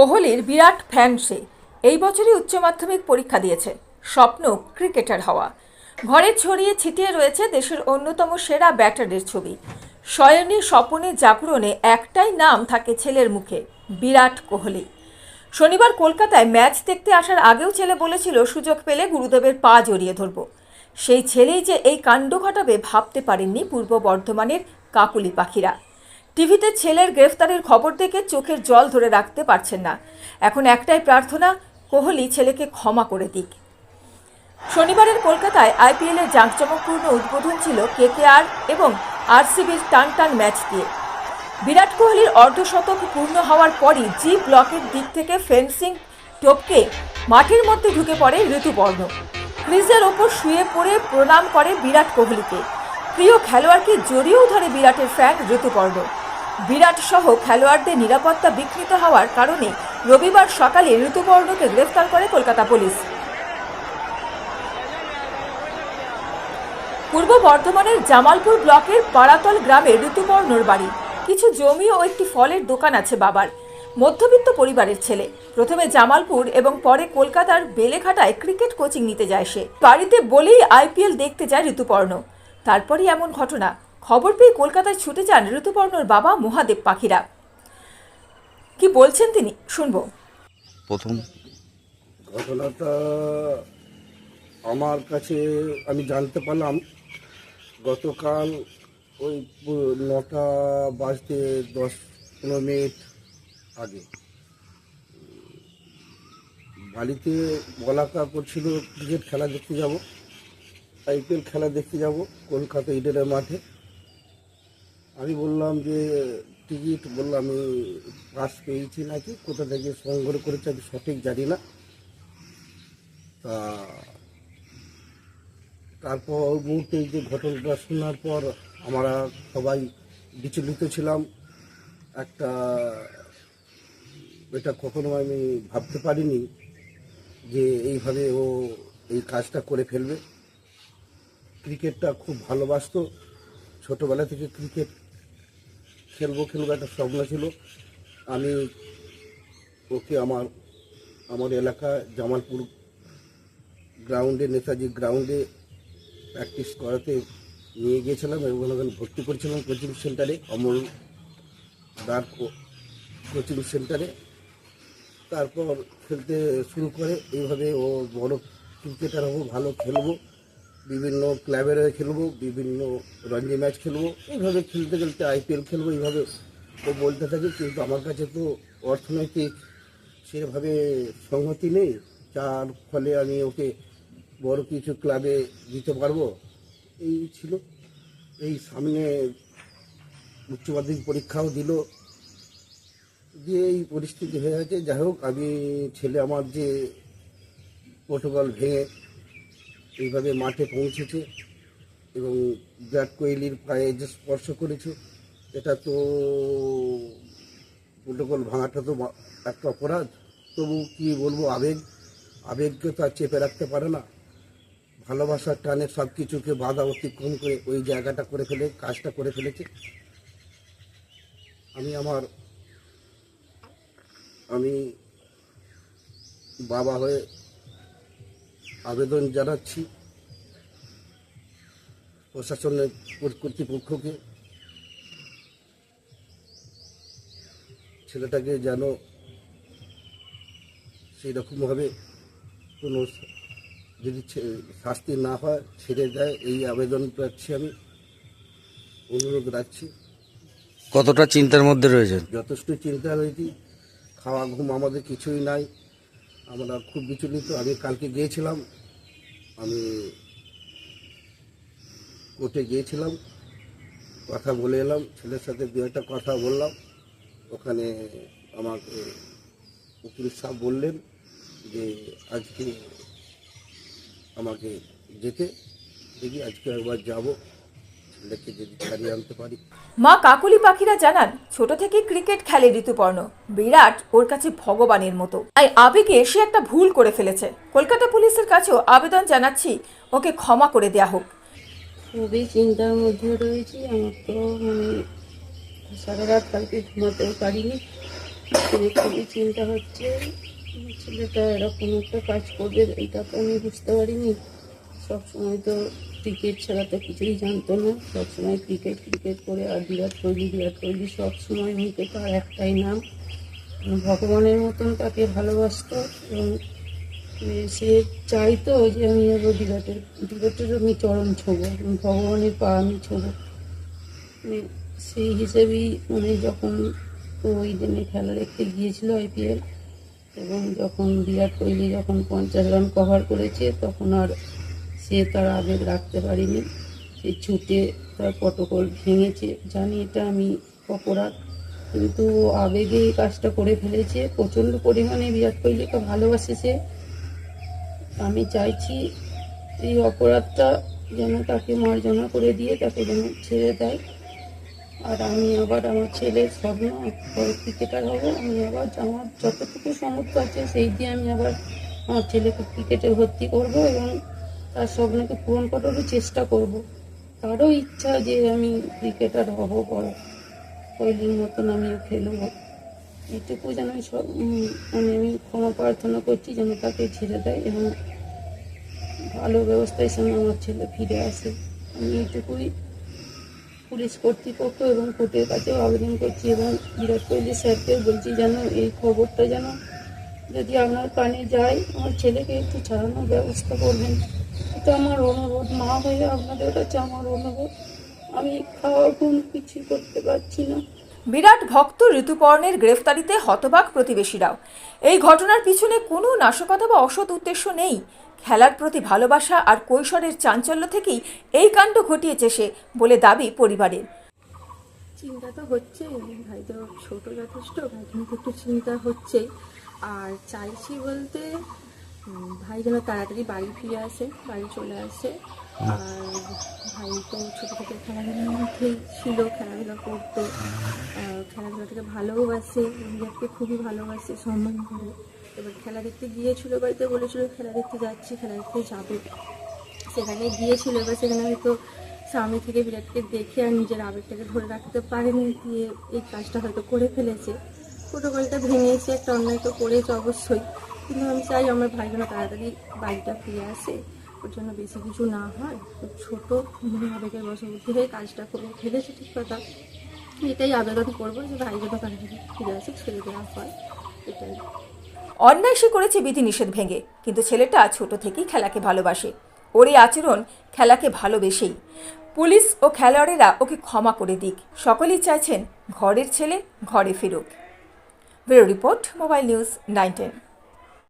কোহলির বিরাট ফ্যান সে। এই বছরই উচ্চ মাধ্যমিক পরীক্ষা দিয়েছে। স্বপ্ন ক্রিকেটার হওয়া। ঘরে ছড়িয়ে ছিটিয়ে রয়েছে দেশের অন্যতম সেরা ব্যাটারের ছবি। শয়নে স্বপনে জাগরণে একটাই নাম থাকে ছেলের মুখে, বিরাট কোহলি। শনিবার কলকাতায় ম্যাচ দেখতে আসার আগেও ছেলে বলেছিল, সুযোগ পেলে গুরুদেবের পা জড়িয়ে ধরব। সেই ছেলেই যে এই কাণ্ড ঘটাবে ভাবতে পারেননি পূর্ব বর্ধমানের কাকুলি পাখিরা। টিভিতে ছেলের গ্রেফতারের খবর দেখে চোখের জল ধরে রাখতে পারছেন না। এখন একটাই প্রার্থনা, কোহলি ছেলেকে ক্ষমা করে দিক। শনিবারের কলকাতায় আইপিএলের জাঁকজমকপূর্ণ উদ্বোধন ছিল কেকেআর এবং আরসিবির টান টান ম্যাচ দিয়ে। বিরাট কোহলির অর্ধশতক পূর্ণ হওয়ার পরই জি ব্লকের দিক থেকে ফেন্সিং টপকে মাঠের মধ্যে ঢুকে পড়ে ঋতুপর্ণ। ক্রিজের ওপর শুয়ে পড়ে প্রণাম করে বিরাট কোহলিকে। প্রিয় খেলোয়াড়কে জড়িয়েও ধরে বিরাটের ফ্যান ঋতুপর্ণ। বিরাট সহ খেলোয়াড়দের নিরাপত্তা বিঘ্নিত হওয়ার কারণে রবিবার সকালে ঋতুপর্ণকে গ্রেফতার করে কলকাতা পুলিশ। পূর্ব বর্ধমানের জামালপুর ব্লকের পাড়াতল গ্রামে ঋতুপর্ণর বাড়ি। কিছু জমি ও একটি ফলের দোকান আছে বাবার। মধ্যবিত্ত পরিবারের ছেলে। প্রথমে জামালপুর এবং পরে কলকাতার বেলেঘাটায় ক্রিকেট কোচিং নিতে যায় সে। বাড়িতে বলেই আইপিএল দেখতে যায় ঋতুপর্ণ। তারপরই এমন ঘটনা। খবর পেয়ে কলকাতায় ছুটে যান ঋতুপর্ণর বাবা মহাদেব পাখিরা। কি বলছেন তিনি? শুনব। প্রথম। ঘটনাটা আমার কাছে আমি জানতে পারলাম গতকাল ওই নটা বাজতে দশ পনেরো মিনিট আগে। বাড়িতে বলাকা করছিল ক্রিকেট খেলা দেখতে যাব আইপিএল খেলা দেখতে যাব কলকাতা ইডেনের মাঠে। আমি বললাম যে, টিকিট বললাম আমি পাস পেয়েছি নাকি, কোথা থেকে সংগ্রহ করেছে আমি সঠিক জানি না। তা তারপর ওই মুহূর্তে যে ঘটনাটা শোনার পর আমরা সবাই বিচলিত ছিলাম। একটা, এটা কখনো আমি ভাবতে পারিনি যে এইভাবে ও এই কাজটা করে ফেলবে। ক্রিকেটটা খুব ভালোবাসতো। ছোটোবেলা থেকে ক্রিকেট খেলব খেলব একটা স্বপ্ন ছিল। আমি ওকে আমার আমার এলাকা জামালপুর গ্রাউন্ডে, নেতাজি গ্রাউন্ডে প্র্যাকটিস করাতে নিয়ে গিয়েছিলাম এবং ওখানে ভর্তি করেছিলাম কোচিং সেন্টারে অমল দার কোচিং সেন্টারে তারপর খেলতে শুরু করে, এইভাবে ও বড় ক্রিকেটার হব, ভালো খেলব। বিভিন্ন ক্লাবের হয়ে খেলব, বিভিন্ন রঞ্জি ম্যাচ খেলব, এইভাবে খেলতে খেলতে আইপিএল খেলব, এইভাবে ও বলতে থাকে, কিন্তু আমার কাছে তো অর্থনৈতিক সেভাবে সংহতি নেই, যার ফলে আমি ওকে বড় কিছু ক্লাবে দিতে পারব। এই ছিল। এই সামনে উচ্চ মাধ্যমিক পরীক্ষাও দিল। দিয়ে এই পরিস্থিতি হয়ে আছে যাই হোক, আমি ছেলে আমার যে প্রোটোকল ভেঙে এইভাবে মাঠে পৌঁছেছে এবং বিরাট কোহলির পায়ে যে স্পর্শ করেছে, এটা তো প্রোটোকল ভাঙাটা তো একটা অপরাধ। তবু কি বলব, আবেগ, আবেগকে তো আর চেপে রাখতে পারে না। ভালোবাসার টানে সব কিছুকে বাধা অতিক্রম করে ওই জায়গাটা করে ফেলে, কাজটা করে ফেলেছে। আমি আমার, আমি বাবা হয়ে আবেদন জানাচ্ছি প্রশাসনের কর্তৃপক্ষকে। ছেলেটাকে যেন সেই রকমভাবে কোনো যদি শাস্তি না হয় ছেড়ে দেয় এই আবেদন রাখছি আমি অনুরোধ রাখছি। কতটা চিন্তার মধ্যে রয়েছে যথেষ্ট চিন্তা রয়েছি। খাওয়া ঘুম আমাদের কিছুই নাই। আমরা খুব বিচলিত। আমি কালকে গিয়েছিলাম। আমি কোর্টে গিয়েছিলাম। কথা বলে এলাম। ছেলের সাথে দু একটা কথা বললাম। ওখানে আমাকে উকিল সাহেব বললেন যে, আজকে আমাকে যেতে, দেখি আজকে একবার যাব। ছেলেকে যদি ছাড়িয়ে আনতে পারি। মা কাকুলি পাখিরা জানান ছোট থেকে ক্রিকেট খেলে ঋতুপর্ণ। বিরাট ওর কাছে ভগবানের মতো। তাই আবেগে সে একটা ভুল করে ফেলেছে। কলকাতা পুলিশের কাছেও আবেদন জানাচ্ছি ওকে ক্ষমা করে দেয়া হোক। খুবই চিন্তার মধ্যে রয়েছি আমার তো মানে সারা রাত কালকে ঘুমাতেও পারিনি। খুবই চিন্তা হচ্ছে ছেলেটা এরকম একটা কাজ করবে এটা তো আমি বুঝতে পারিনি। সবসময় তো ক্রিকেট ছাড়া তো কিছুই জানতো না। সবসময় ক্রিকেট ক্রিকেট করে আর বিরাট কোহলি বিরাট কোহলি সবসময় মুখে তার একটাই নাম। ভগবানের মতন তাকে ভালোবাসতো এবং সে চাইতো যে আমি এবার বিরাটের বিরাটের আমি চরণ ছোবো ভগবানের পা আমি ছোবো। মানে সেই হিসেবেই মানে যখন ওই দিনে খেলা দেখতে গিয়েছিল আইপিএল এবং যখন বিরাট কোহলি যখন পঞ্চাশ রান কভার করেছে, তখন আর সে তার আবেগ রাখতে পারিনি। সে ছুটে তার প্রটোকল ভেঙেছে। জানি এটা আমি অপরাধ, কিন্তু আবেগে এই কাজটা করে ফেলেছে। প্রচণ্ড পরিমাণে বিরাট কোহলিকে ভালোবাসে সে। আমি চাইছি এই অপরাধটা যেন তাকে মার্জনা করে দিয়ে তাকে যেন ছেড়ে দেয়। আর আমি আবার আমার ছেলের স্বপ্ন, বড় ক্রিকেটার হব। আমি আবার আমার যতটুকু সামর্থ্য আছে, সেই দিয়ে আমি আবার আমার ছেলেকে ক্রিকেটে ভর্তি করব এবং তার স্বপ্নকে পূরণ করারও চেষ্টা করব। তারও ইচ্ছা যে আমি ক্রিকেটার হব বড় কোহলির মতন আমিও খেলব। এটুকু যেন আমি সব মানে আমি ক্ষমা প্রার্থনা করছি যেন তাকে ছেড়ে দেয় এবং ভালো ব্যবস্থায় সঙ্গে আমার ছেলে ফিরে আসে। আমি এইটুকুই পুলিশ কর্তৃপক্ষ এবং কোর্টের কাছেও আবেদন করছি এবং বিরাট কোহলি স্যারকেও বলছি যেন এই খবরটা যেন যদি আপনার কানে যায়, আমার ছেলেকে একটু ছাড়ানোর ব্যবস্থা করবেন। এটা আমার অনুরোধ মা হয়ে আপনাদের কাছে আমার অনুরোধ। আমি খাওয়া ঘুম কিছু করতে পারছি না। বিরাট ভক্ত ঋতুপর্ণের গ্রেফতারিতে হতবাক প্রতিবেশীরাও। এই ঘটনার পিছনে কোনো নাশকতা বা অসৎ উদ্দেশ্য নেই। খেলার প্রতি ভালোবাসা আর কৈশোরের চাঞ্চল্য থেকেই এই কাণ্ড ঘটিয়েছে সে বলে দাবি পরিবারের। চিন্তা তো হচ্ছে ভাই তো ছোট যথেষ্ট ভাই কিন্তু একটু চিন্তা হচ্ছেই। আর চাইছি বলতে ভাই যেন তাড়াতাড়ি বাড়ি ফিরে আসে বাড়ি চলে আসে। আর ভাই তো ছোটো থেকে খেলাধুলার মধ্যেই ছিল খেলাধুলা করতো। খেলাধুলাটাকে ভালোবাসে নিজেকে খুবই ভালোবাসে সম্মান করে। এবার খেলা দেখতে গিয়েছিল বাড়িতে বলেছিল খেলা দেখতে যাচ্ছি খেলা দেখতে যাবে। সেখানে গিয়েছিল এবার সেখানে হয়তো সামনে থেকে বিরাটকে দেখে আর নিজের আবেগটাকে ধরে রাখতে পারেনি দিয়ে এই কাজটা হয়তো করে ফেলেছে। প্রোটোকলটা ভেঙেছে একটা অন্যায় তো করেছে অবশ্যই। কিন্তু আমি চাই আমার ভাই যেন তাড়াতাড়ি বাড়িটা ফিরে আসে। ওর জন্য বেশি কিছু না হয়। ছোটো মনে আবেগের বশবর্তী হয়ে কাজটা করে ফেলেছে ঠিক কথা। এটাই আবেদন করব যে ভাই যেন তাড়াতাড়ি ফিরে আসে ছেড়ে দেওয়া হয়, এটাই। অন্যায় সে করেছে বিধিনিষেধ ভেঙে, কিন্তু ছেলেটা ছোট থেকেই খেলাকে ভালোবাসে। ওর এই আচরণ খেলাকে ভালোবেসেই। পুলিশ ও খেলোয়াড়েরা ওকে ক্ষমা করে দিক। সকলেই চাইছেন ঘরের ছেলে ঘরে ফিরুক। Bureau report, mobile news nine